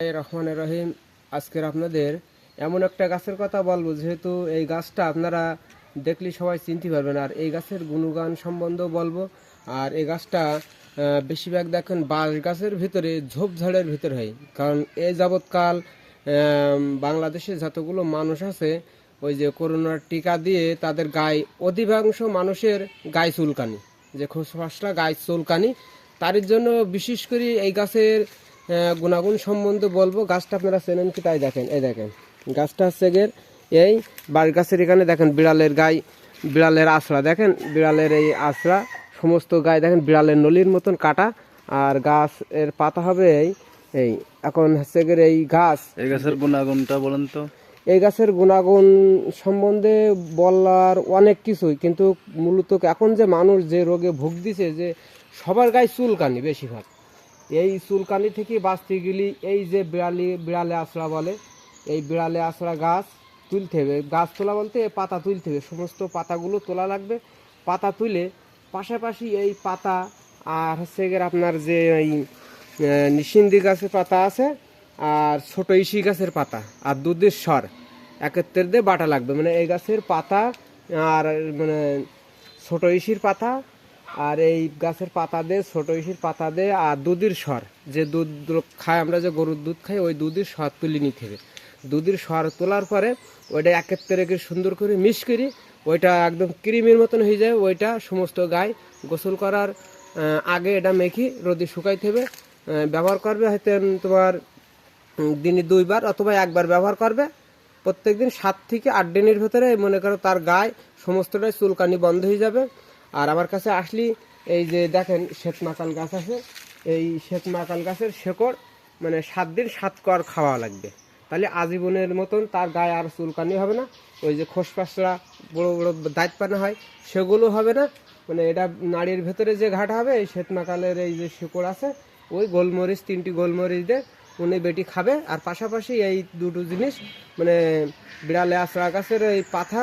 রহমান রহিম। আজকের আপনাদের এমন একটা গাছের কথা বলব, যেহেতু এই গাছটা আপনারা দেখলে সবাই চিনতে পারবেন। আর এই গাছের গুণগান সম্বন্ধেও বলব। আর এই গাছটা বেশিরভাগ দেখেন বাঁশ গাছের ভিতরে ঝোপঝাড়ের ভিতরে হয়। কারণ এই যাবৎকাল বাংলাদেশে যতগুলো মানুষ আছে, ওই যে করোনার টিকা দিয়ে তাদের গায়ে অধিকাংশ মানুষের গায়ে চুলকানি। যে খোসফাসলা গায়ে চুলকানি তার জন্য বিশেষ করে এই গাছের গুণাগুণ সম্বন্ধে বলব। গাছটা আপনারা চেনেন কি তাই দেখেন। এই দেখেন গাছটা হচ্ছে গের এই বাড়ির গাছের এখানে দেখেন বিড়ালের গায়ে বিড়ালের আশ্রা দেখেন বিড়ালের এই আশ্রা সমস্ত গায়ে দেখেন বিড়ালের নলির মতন কাটা আর গাছ এর পাতা হবে এই এই এখন হচ্ছে গের এই গাছ। এই গাছের গুণাগুণটা বলেন তো। এই গাছের গুণাগুণ সম্বন্ধে বলার অনেক কিছুই কিন্তু মূলত এখন যে মানুষ যে রোগে ভুগ দিছে যে সবার গায়ে চুলকানি বেশিরভাগ। এই চুলকানি থেকে বাঁচতে গেলে এই যে বিড়ালি, বিড়ালে আশ্রা বলে, এই বিড়ালে আশ্রা গাছ তুলতে হবে। গাছ তোলা বলতে পাতা তুলতে হবে। সমস্ত পাতাগুলো তোলা লাগবে। পাতা তুলে পাশাপাশি এই পাতা আর হচ্ছে আপনার যে এই নিশিন্দি গাছের পাতা আছে আর ছোট ইসি গাছের পাতা আর দুধের স্বর একত্রের দিয়ে বাটা লাগবে। মানে এই গাছের পাতা আর মানে ছোট ইসির পাতা আর এই গাছের পাতা দিয়ে, ছোট ইসির পাতা দিয়ে আর দুধের স্বর যে দুধ খাই আমরা যে গরুর দুধ খাই, ওই দুধের স্বর তুলে নিতে হবে দুধের স্বর তোলার পরে ওইটা একত্রে রেখে সুন্দর করে মিশ করি, ওইটা একদম ক্রিমের মতন হয়ে যায়, ওইটা সমস্ত গায়ে গোসল করার আগে এটা মেখে রোদে শুকাইতে হবে। ব্যবহার করবে হয়তো তোমার দিনে দুইবার অথবা একবার ব্যবহার করবে। প্রত্যেকদিন সাত থেকে আট দিনের ভেতরে মনে করো তার গায়ে সমস্তটাই চুলকানি বন্ধ হয়ে যাবে। আর আমার কাছে আসলি এই যে দেখেন শ্বেত মাকাল গাছ আছে, এই শ্বেত মাকাল গাছের শেকড় মানে সাত দিন সাত কর খাওয়া লাগবে। তাহলে আজীবনের মতন তার গায়ে আর চুলকানি হবে না, ওই যে খোসপাসরা বড় বড় দাঁত পানা হয়, সেগুলো হবে না। মানে এটা নাড়ির ভেতরে যে ঘাট হবে, এই শ্বেত মাকালের এই যে শেকড় আছে, ওই গোলমরিচ, তিনটি গোলমরিচ দিয়ে উনি বেটি খাবে। আর পাশাপাশি এই দুটো জিনিস মানে বিড়ালে আশ্রা গাছের এই পাতা,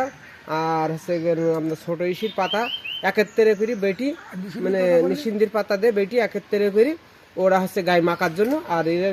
আর হচ্ছে আপনার ছোট ইসির পাতা একত্রে করি বেটি মানে নিশিন্দির পাতা দিয়ে বেটি একত্রে করি। ওরা হচ্ছে গায়ে মাখার জন্য আর এর